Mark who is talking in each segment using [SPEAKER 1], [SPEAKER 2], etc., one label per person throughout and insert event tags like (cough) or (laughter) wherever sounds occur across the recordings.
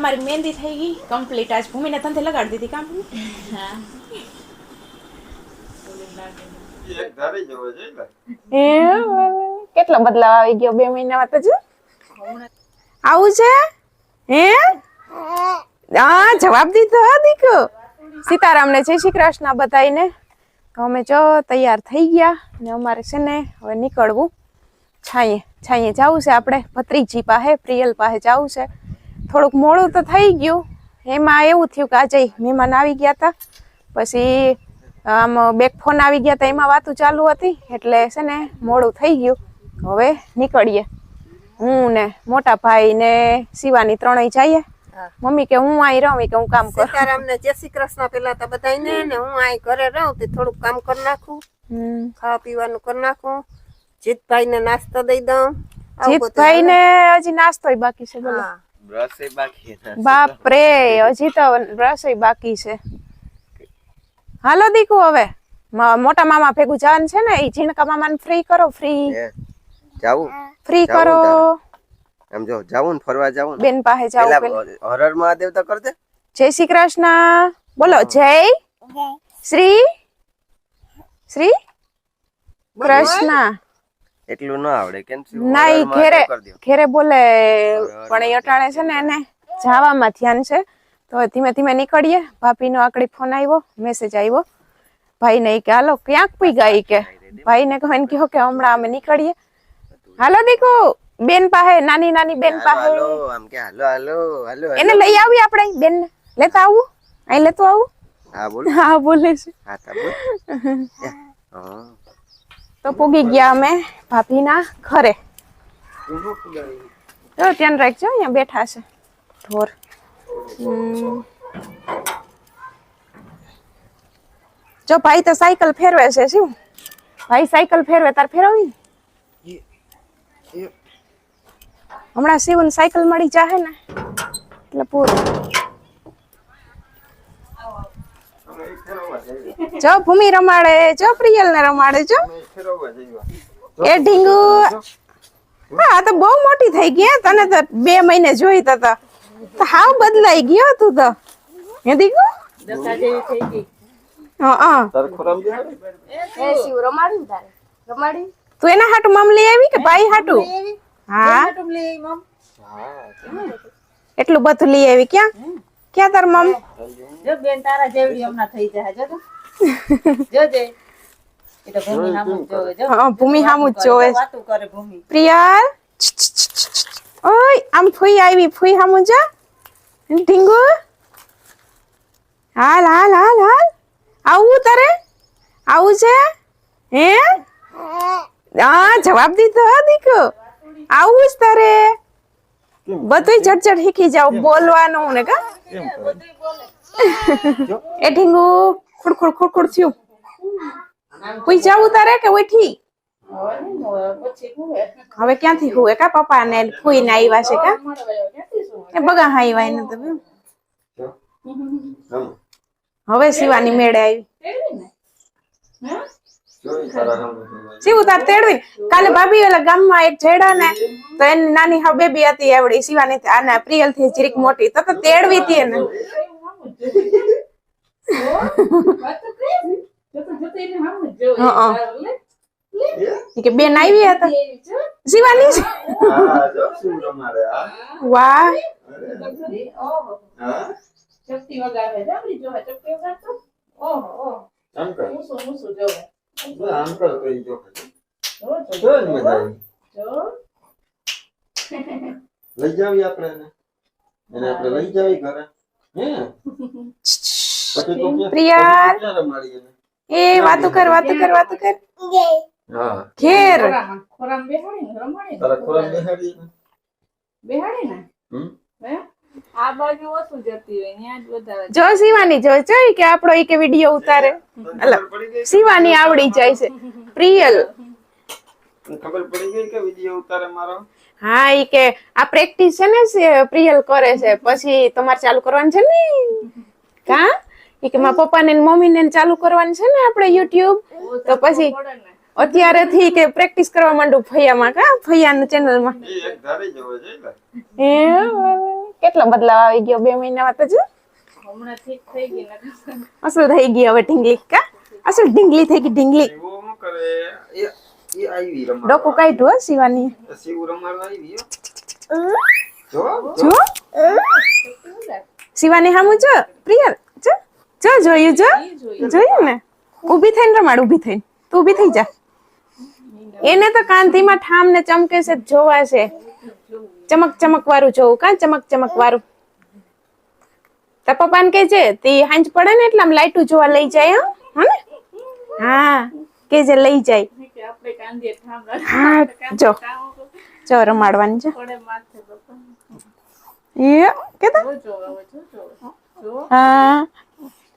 [SPEAKER 1] અમારી મહેંદી થઈ ગઈ કમ્પ્લીટ આજ ભૂમિને ધંધે લગાડી દીધી કામ
[SPEAKER 2] ને
[SPEAKER 1] કેટલો બદલાવ આવી ગયો બે મહિનામાં તો આવું છે? હે? હા જવાબ દીધો, હા, દીકરો. સીતારામને જય શ્રી કૃષ્ણ બધાઈને અમે જો તૈયાર થઈ ગયા ને અમારે છે ને હવે નીકળવું. છાંયે છાંયે જવું છે આપણે. ભત્રીજી પાસે, પ્રિયલ પાસે જવું છે. થોડુંક મોડું તો થઈ ગયું. એમાં એવું થયું કે આજે મહેમાન આવી ગયા હતા પછી આમ બેક ફોન આવી ગયા હતા એમાં વાતું ચાલુ હતી. એટલે છે ને મોડું થઈ ગયું. હવે નીકળીએ. હું ને મોટા ભાઈ ને શિવાની ત્રણેય જઈએ. મમ્મી કે હું અહીં રહું કે હું કામ કરું.
[SPEAKER 3] સીતારામ ને જય શ્રી કૃષ્ણ પેલા તો બધાને ને હું અહીં ઘરે રહું તે થોડુંક કામ કરી નાખું. ખાવા પીવાનું કરી નાખું. જીતભાઈ ને નાસ્તો દઈ દઉં.
[SPEAKER 1] જીતભાઈ ને હજી નાસ્તોય બાકી છે બોલો.
[SPEAKER 2] બ્રશ બાકી છે.
[SPEAKER 1] બાપ રે હજી તો રસોઈ બાકી છે. હાલો દીકુ હવે. મોટા મામા ભેગું જવાનું છે ને એ ઝીણકા મામાને ફ્રી કરો ફ્રી
[SPEAKER 2] જાવું.
[SPEAKER 1] ફ્રી કરો.
[SPEAKER 2] આમ જો જાવું ને ફરવા જાવું
[SPEAKER 1] બેન પાસે જાવું
[SPEAKER 2] હરર મહાદેવ તો કરજે.
[SPEAKER 1] જય શ્રી કૃષ્ણ. બોલો જય શ્રી શ્રી કૃષ્ણ.
[SPEAKER 2] એટલું ના આવડે કેમ
[SPEAKER 1] ના
[SPEAKER 2] દ્યો.
[SPEAKER 1] ઘેરે બોલે પણ એ અટાણે છે ને એને જાવામાં ધ્યાન છે. તો ધીમે ધીમે નીકળીએ. ભાભીનો આકડી ફોન આવ્યો મેસેજ આવ્યો. ભાઈને ને કે હાલો ક્યાંક પી ગઈ? કે ભાઈને ને કહો કે હમણાં અમે નીકળીએ. હાલો દીકુ બેન પાસે નાની નાની બેન પાસે.
[SPEAKER 2] હાલો આમ કે હાલો હાલો હાલો
[SPEAKER 1] એને લઈ આવી આપણે બેન ને લેતા આવું? અહીં લેતો આવું?
[SPEAKER 2] હા બોલ.
[SPEAKER 1] હા બોલે છે.
[SPEAKER 2] હા બોલ. (laughs) હા.
[SPEAKER 1] તો પૂગી ગયા અમે ભાભીના ઘરે. જો ધ્યાન રાખજો અહીંયા બેઠા છે. ઢોર. જો ભાઈ તો સાયકલ ફેરવે છે શું? ભાઈ સાયકલ ફેરવે તાર ફેરવી હમણાં શિવન સાયકલ મળી જાહે ને એટલે પૂરું. જો ભૂમિ રમાડે જો પ્રિયલ ને રમાડે જો.
[SPEAKER 2] ફેરવવા.
[SPEAKER 1] એ ઢીંગુ! હા આ તો બહુ મોટી થઈ ગઈ હે. તને તો બે મહિને જોઈ તો તો. હાવ બદલાઈ ગયો તું તો. હે દીકુ
[SPEAKER 4] દશા જેવી થઈ ગઈ.
[SPEAKER 1] હા હા.
[SPEAKER 2] તારે ખોરામ દે?
[SPEAKER 4] એ શિવ રમાડી તારે? રમાડી?
[SPEAKER 1] તું એના હાટુ મમલી આવી કે ભાઈ હાટુ? હા.
[SPEAKER 4] મમ
[SPEAKER 1] એટલું બધું લઈ આવી ક્યાં? ક્યાં તાર મમ?
[SPEAKER 4] જો બેન તારા જેવડી હમણાં થઈ જાય જો જોજે ભૂમિ નામ જોવે જો.
[SPEAKER 1] હા ભૂમિ હામું જ જોવે. છે.
[SPEAKER 4] વાતું કરે ભૂમિ.
[SPEAKER 1] પ્રિયાલ? ઓય આમ ફૂઈ આવી ફૂઈ હામું જા. ઢીંગુ? હાલ હાલ હાલ હાલ. આવું તારે? આવું છે? હે? હા જવાબ દીધો હો દીકુ આવું જ તારે. બધું ઝટઝટ શીખી જાવ બોલવાનું ને કા? (laughs) એ ઢીંગુ ખુડખુડ ખુડખુડ થયું. કોઈ જાવું તારે કે ઉઠી
[SPEAKER 4] પછી
[SPEAKER 1] હવે ક્યાંથી હુએ કા પપ્પા ને ફૂઈ ને આવ્યા છે કા? એ બગા હા આવ્યા એને તો હવે શિવાની મેળે આવી શિવ તાર તેડવી. કાલે ભાભી ઓલા ગામમાં એક જેડા ને તો એની નાની હા બેબી હતી આવડી. શિવાની આના પ્રિયલથી જરીક મોટી. તો તો તેડવી હતી એને. કે બેન આવી હતા. શિવાની છે.
[SPEAKER 2] હા જો શું રમાડે આ
[SPEAKER 1] વાહ.
[SPEAKER 2] હા?
[SPEAKER 4] ચપટી વગાડે જબરી જો ચપટી વગાડતો? ઓહો ઓહો.
[SPEAKER 2] આમ કર
[SPEAKER 4] હું મૂસું જોવે.
[SPEAKER 2] જો આમ કર કઈ જો
[SPEAKER 4] જો જો
[SPEAKER 2] જો. મજા આવી.
[SPEAKER 4] જો.
[SPEAKER 2] લઈ જાવી આપણે એને. એને આપણે લઈ જાવી ઘરે. હે? (laughs) પછી તો
[SPEAKER 1] પ્રિયા.
[SPEAKER 2] પછી ક્યાં રમાડી એને?
[SPEAKER 1] એ વાતું કર વાતું કર વાતું કર
[SPEAKER 2] હા
[SPEAKER 1] ઘેર
[SPEAKER 4] ખોરામાં ખોરામાં બેહાડી ને રમાડી ને
[SPEAKER 2] તારા ખોરાક બેહાડી એને.
[SPEAKER 4] બેહાડી ને
[SPEAKER 2] હમ
[SPEAKER 4] હે આ બાજુ ઓછું જતી હોય ત્યાં જ વધારે
[SPEAKER 1] જો શિવાની જો જોઈ કે આપણો ઈ કે વીડિયો ઉતારે. અલા
[SPEAKER 2] ખબર પડી ગઈ
[SPEAKER 1] શિવાની આવડી જાય છે. પ્રિયલ.
[SPEAKER 2] તને ખબર પડી ગઈ કે વીડિયો ઉતારે મારો?
[SPEAKER 1] હા ઈ કે આ પ્રેક્ટિસ છે ને સે- પ્રિયલ કરે છે. પછી તમારે ચાલુ કરવાનું છે ને? (laughs) કા? ઈ કે મારા પપ્પા ને મમ્મી ને ચાલુ કરવાની છે ને આપણે યુટ્યુબ તો પછી
[SPEAKER 4] અત્યારે થી
[SPEAKER 1] અત્યારેથી કે પ્રેક્ટિસ કરવા માંડું ફૈયામાં કા ફૈયાનું ચેનલમાં. કેટલો બદલાવ આવી ગયો બે મહિનામાં તો જો.
[SPEAKER 4] હમણાં ઠીક થઈ ગઈ ને.
[SPEAKER 1] અસલ થઈ ગઈ હવે ઢીંગલી કા? અસલ ઢીંગલી થઈ ગઈ ઢીંગલી.
[SPEAKER 2] શિવો શું કરે? એ એ આવી રમવા
[SPEAKER 1] ડોકું કાઢ્યું હો શિવાની.
[SPEAKER 2] શિવ રમાડવા આવી હો. જો?
[SPEAKER 1] જો? શિવાની હામું જો પ્રિયલ જો જોયું જો. જોયું ને? ઊભી થઈને રમાડ ઊભી થઈને. તું ઊભી થઈ જા. એને તો કાંધીમાં ઠામ ને ચમકે છે જોવા છે. ચમક ચમક વાળું જોવું કા ચમક ચમક વાળું તાર પપ્પા કે કેજે તે હાંજ પડે ને એટલે આમ લાઈટું જોવા લઈ જાય હો. હો ને? હા કેજે લઈ જાય. હા જો. જો રમાડવાની છે એ કે તો
[SPEAKER 4] જો જો હવે જો જો જો.
[SPEAKER 1] હા.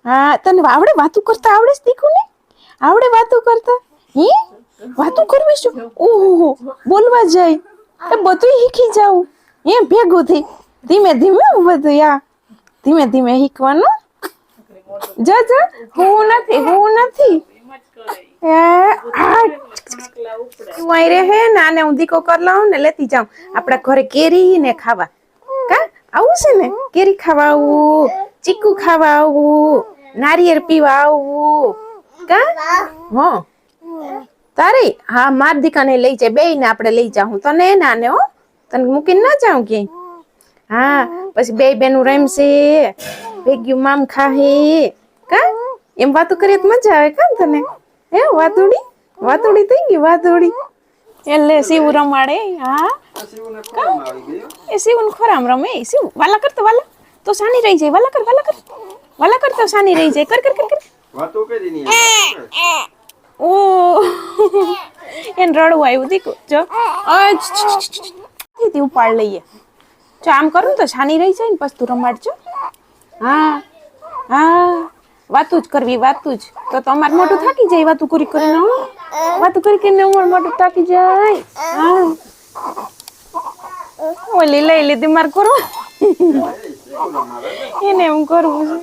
[SPEAKER 1] હા, તને આવડે વાતું કરતા? આવડે દીકુ ને આવડે વાતું કરતા? હે? વાતું કરવી શું? ઓહો, બોલવા જાય. એ બધું શીખી જાવું એ ભેગું થઈ. ધીમે ધીમે બધું યા ધીમે ધીમે શીખવાનું. જો જો. હું નથી હું નથી.
[SPEAKER 4] એમ
[SPEAKER 1] એ, આ.
[SPEAKER 4] ખણકલા
[SPEAKER 1] અહીં રહે ને આને હું દીકો કરી લઉં ને લેતી જાઉં. આપણા ઘરે કેરી ખાવા. કા? આવું છે ને? કેરી ખાવા આવું, ચીકુ ખાવા આવું. નારિયેળ પીવા આવું કા? હો. તારે? હા, માર દીકાને લઈ જાય બે ને આપણે લઈ જાઉં તને નાને, હો. તને મૂકીને ના જાઉં ક્યાંય? હા, પછી બે બેનું રમશે. ભેગ્યું મામ ખાહે. કા? એમ વાતો કરીએ તો મજા આવે કા તને? હે વાતુડી વાતુડી થઈ ગઈ વાતુડી એટલે શિવ રમાડે. હા. એ શિવને ખોરામાં રમે. શિવ, વાલા કર તો વાલા. તો સાની રહી જાય. વાલા કર વાલા કર. વાલા કરતો સાની રહી જાય કર કર કર કર
[SPEAKER 2] વાતો કરી ની.
[SPEAKER 1] ઓ એને રડવું આવ્યું દીકુ જો થી ઉપાડ લઈએ જો આમ કરું તો સાની રહી જાય ને પછી તું રમાડજો હા હા વાતું જ કરવી વાતું જ તો તમારે મોટું થાકી જાય વાતું કરી કરીને વાતું કરી કરીને અમારું મોટું થાકી જાય હા ઓલી લઈ લીધી મારે કરવું એને એમ કરવું છે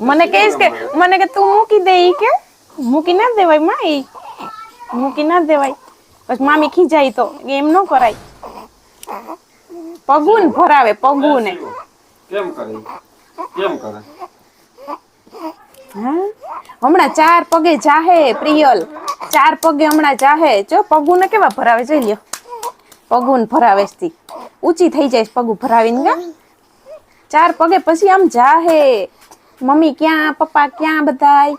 [SPEAKER 1] મને કહીશ કે મને કે તું મૂકી દે ઈ કે. મૂકી ના દેવાયમાં ઈ મૂકી ના દેવાય. પછી મામી ખીજાય તો. એમ ન કરાય. પગુન ભરાવે પગુને.
[SPEAKER 2] કેમ કરે? કેમ કરે?
[SPEAKER 1] હા? હમણાં ચાર પગે જાહે પ્રિયલ. ચાર પગે હમણાં જાહે. જો પગુને કેવા ભરાવે જોઈ લ્યો. પગુન ભરાવે ઊંચી થઈ જાય પગું ભરાવીને ગા ચાર પગે પછી આમ જાહે. મમ્મી ક્યાં પપ્પા ક્યાં બધાય?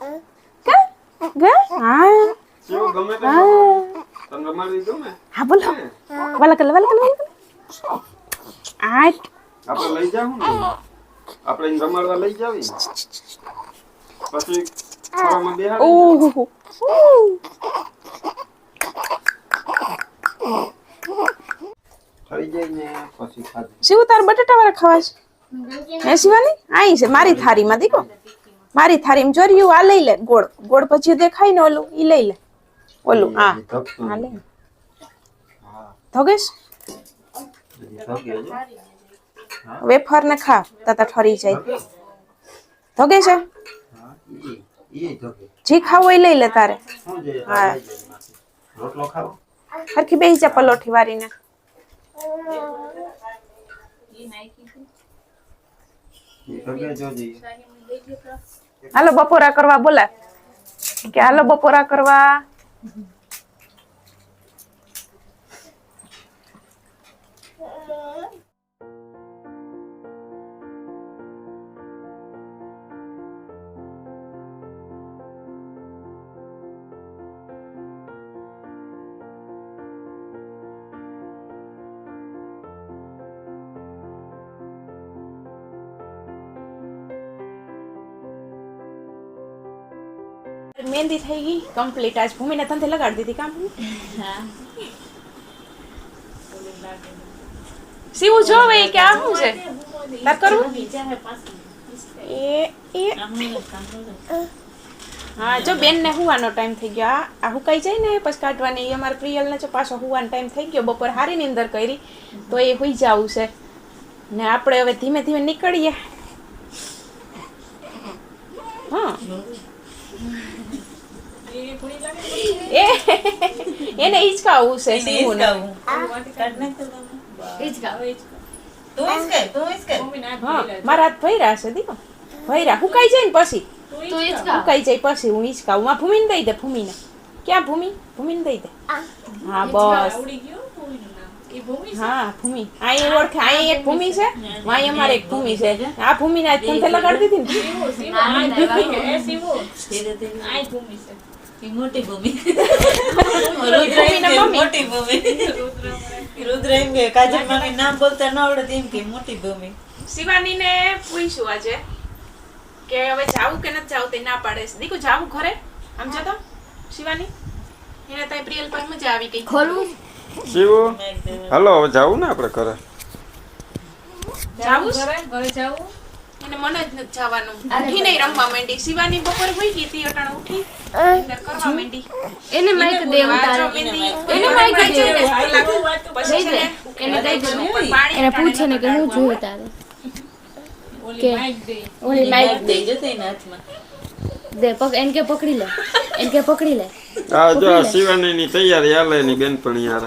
[SPEAKER 1] કા? ગા? હા.
[SPEAKER 2] શિવ ગમે તે
[SPEAKER 1] હા.
[SPEAKER 2] તને રમાડવી ગમે
[SPEAKER 1] હા બોલો. વાલા કર વાલા કર વાલા કર આઠ.
[SPEAKER 2] આપણે લઈ જાવું ને? આપણે એને રમાડવા લઈ જાવી? પછી ખોરામાં બેહાડી
[SPEAKER 1] ઓહો
[SPEAKER 2] થઈ જાય ને પછી ખાધું.
[SPEAKER 1] શિવ તાર બટાટા વાળા ખાવા છે હે શિવાની? આઈ છે મારી થાળીમાં દીકો. મારી થાળીમાં જોર્યું આ લઈ લે ગોળ. ગોળ પછી દેખાય ને ઓલું ઈ લઈ લે. ઓલું હા.
[SPEAKER 2] આ
[SPEAKER 1] હા લે. ધોગેશ?
[SPEAKER 2] ધગે
[SPEAKER 1] વેફર ને ખા તાતા ઠરી જાય. ધોગેશ છે
[SPEAKER 2] હા ઈ ઈ ધગે
[SPEAKER 1] જે ખાવું એ લઈ લે તારે. હા.
[SPEAKER 2] રોટલો ખાવો?
[SPEAKER 1] હરખી બેસી જા પલોઠી વારીને હાલો બપોરા કરવા બોલા. કે હાલો બપોરા કરવા. મહેંદી થઈ ગઈ કમ્પ્લીટ આજ ભૂમિને તંથે લગાડી દીધી, કામ
[SPEAKER 4] હા?
[SPEAKER 1] જો ભાઈ કે આ શું છે? તાર કરવું? એ એ. હા, જો બેન ને હુવાનો ટાઈમ થઈ ગયો. આ હુકાઈ જાય ને, પછી કાઢવાની. એ અમારા પ્રિયલ ને જો પાછો હુવાનો ટાઈમ થઈ ગયો. બપોર હારી ની અંદર કરી, તો એ હુઈ જવું છે. ને આપણે હવે ધીમે ધીમે નીકળીએ. હા. એ એને હિચકાવું છે સીવું ને મારા હાથ ભૈરા છે દીકો ભૈરા હુકાઈ જાય ને પછી? હુકાઈ જાય પછી હું હિચકાવું માં ભૂમિને દઈ દે ભૂમિને. ક્યાં ભૂમિ? ભૂમિને દઈ દે. હા બસ. હા ભૂમિ. અહીં ઓળખે અહીં એક ભૂમિ છે? અહીં અમારે એક ભૂમિ છે. આ ભૂમિને આજ કંઠે લગાડી દીધી
[SPEAKER 4] ઈ મોટી ભૂમિ. મોટી ભૂમિ. રુદ્ર એમ કે કાજલ મામી નામ બોલતા ન આવડે એમ કે મોટી ભૂમિ.
[SPEAKER 1] શિવાની ને પૂછ્યું આજે કે હવે જાવું કે નથી જાવું તે ના પાડે છે. દીકુ જાવું ઘરે? આમ જતો? તો શિવાની? એને તારી પ્રિયલ પર મજા આવી ગઈ.
[SPEAKER 3] ખોલું.
[SPEAKER 2] શિવો હલો હવે જાવું ને આપણે ઘરે
[SPEAKER 1] જાવું. એને મને જ નથી જવાનું. ઉઠી નહીં રમવા માંડી. શિવાની બપોર હોઈ ગઈ હતી અટાણ ઉઠી અંદર કરવા માંડી.
[SPEAKER 3] એને માઈક દે
[SPEAKER 1] એને માઈક દે. પછી છે ને
[SPEAKER 3] એને દઈ દે.
[SPEAKER 5] એને પૂછે ને કે હું જોયું તારે? કે? ઓલી માઈક
[SPEAKER 4] દઈ જતો એના હાથમાં.
[SPEAKER 5] દે પક એને કે પકડી લે. એને કે પકડી લે.
[SPEAKER 2] આ જો આ શિવાનીની તૈયારી હાલે એની બેનપણી યાર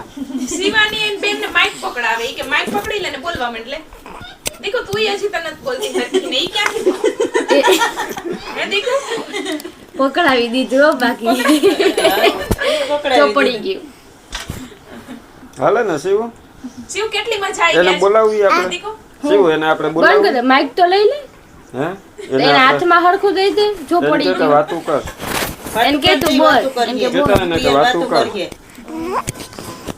[SPEAKER 1] શિવાની બેન બેનને માઈક પકડાવે. કે માઈક પકડી લે ને બોલવા માંડ લે દીકુ તું હજી તને નથી બોલતી સરખી ને ઈ ક્યાં કીધું હે દીકુ
[SPEAKER 5] પકડાવી દીધું હો બાકી ચોપડી ગયું
[SPEAKER 2] હાલે ને શિવ?
[SPEAKER 1] શિવ કેટલી મજા આવી
[SPEAKER 2] એને
[SPEAKER 1] આજ.
[SPEAKER 2] બોલાવવી
[SPEAKER 1] હા,
[SPEAKER 2] આપણે.
[SPEAKER 1] દીકુ
[SPEAKER 2] શિવ એને આપણે
[SPEAKER 5] બંધ
[SPEAKER 2] બોલાવવી
[SPEAKER 5] કર માઈક તો લઈ લે.
[SPEAKER 2] હે?
[SPEAKER 5] એને
[SPEAKER 2] એને આપણે
[SPEAKER 5] હાથમાં હરખું દઈ દે
[SPEAKER 2] એને
[SPEAKER 5] ચોપડી
[SPEAKER 2] કે કે
[SPEAKER 5] ગયું
[SPEAKER 2] વાતું કર.
[SPEAKER 5] એને કે તું બોલ એને કે બોલ.
[SPEAKER 2] કેતા એને કે વાતું કર.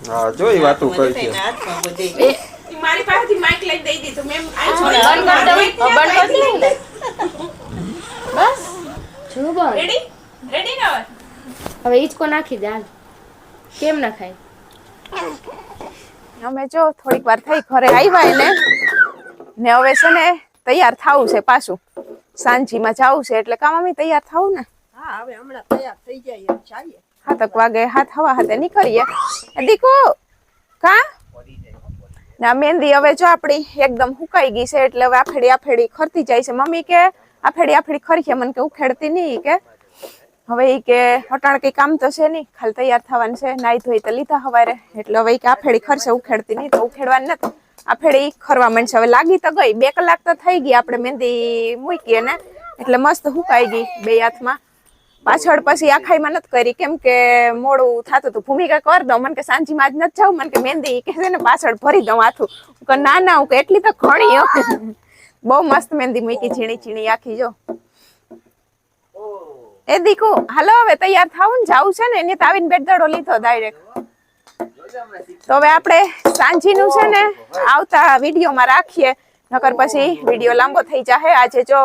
[SPEAKER 2] હા જો ઈ વાતું કરી છે
[SPEAKER 4] હાથમાં બધે.
[SPEAKER 5] એ
[SPEAKER 1] ઈ મારી પાસેથી માઈક લઈ દઈ દીધું. મેમ આ
[SPEAKER 5] બંધ કરતો બંધ કર ને બસ. જો બોલ.
[SPEAKER 1] રેડી રેડી ને હવે
[SPEAKER 5] હવે ઈચકો નાખી દે હાલ. કેમ ના ખાય?
[SPEAKER 1] અમે જો થોડીક વાર થઈ ઘરે આવ્યા એને. ને હવે છે ને તૈયાર થવું છે પાછું. સાંજીમાં જવું છે એટલે કામ અમે તૈયાર થાવું ને. સાતક વાગે હાથ હવા હાથે નીકળીએ. દીકુ કા? ના, મહેંદી હવે જો આપણી એકદમ હુકાઈ ગઈ છે, એટલે હવે આફેડી આફેડી ખરતી જાય છે. મમ્મી કે આફેડી આફેડી ખરી છે મને કે ઉખેડતી નહીં કે. હવે એ કે અટાણ કઈ કામ તો છે નહીં, ખાલી તૈયાર થવાનું છે, નાઈ ધોઈ તો લીધા હવારે. એટલે હવે કે આફેડી ખરશે ઉખેડતી નહીં, તો ઉખેડવાની નથી. આફેડી ખરવા માંડશે. હવે લાગી તો ગઈ, બે કલાક તો થઈ ગઈ આપણે મહેંદી મૂકી ને, એટલે મસ્ત હુકાઈ ગઈ બે હાથમાં. પાછળ પછી આખાઈમાં નથી કરી. કેમ કે મોડું થતું હતું. ભૂમિકા કર દઉં. મને કે સાંજીમાં જ નથી જાવ મને કે મહેંદી કે છે ને પાછળ ભરી દઉં આથું કે ના ના, હું કે તો ઘણી બહુ મસ્ત મહેંદી મૂકી, ઝીણી ઝીણી આખી જો. એ દીકુ, હાલો હવે તૈયાર થાવું ને જાવું છે ને, એને આવીને બેટદડો લીધો ડાયરેક્ટ તો હવે આપણે સાંજીનું છે ને, આવતા વિડીયોમાં રાખીએ. નકર પછી વીડિયો લાંબો થઈ જાહે. આજે જો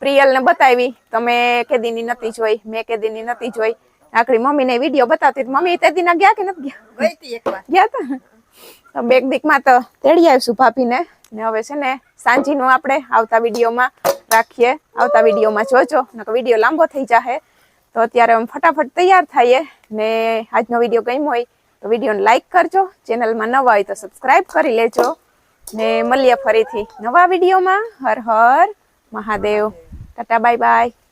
[SPEAKER 1] પ્રિયલ ને બતાવી તમે કેદીની નથી જોઈ મેં કેદીની નથી જોઈ. આખરી મમ્મીને વીડિયો બતાવતી મમ્મી તે દીના ગયા કે નથી ગયા? ગયા તા? તો બેગ દીકમાં તો તેડી આવીશું ભાભીને. ને હવે છે ને સાંજીનું આપણે આવતા વિડીયોમાં રાખીએ. આવતા વિડીયોમાં જોજો. નકર વીડિયો લાંબો થઈ જાહે. તો અત્યારે અમે ફટાફટ તૈયાર થઈએ. ને આજનો વીડિયો ગમ્યો હોય તો વિડીયોને લાઈક કરજો. ચેનલમાં નવા હોય તો સબસ્ક્રાઈબ કરી લેજો. ને મળીએ ફરીથી નવા વિડીયોમાં. Har Har. Mahadev. Tata, bye bye.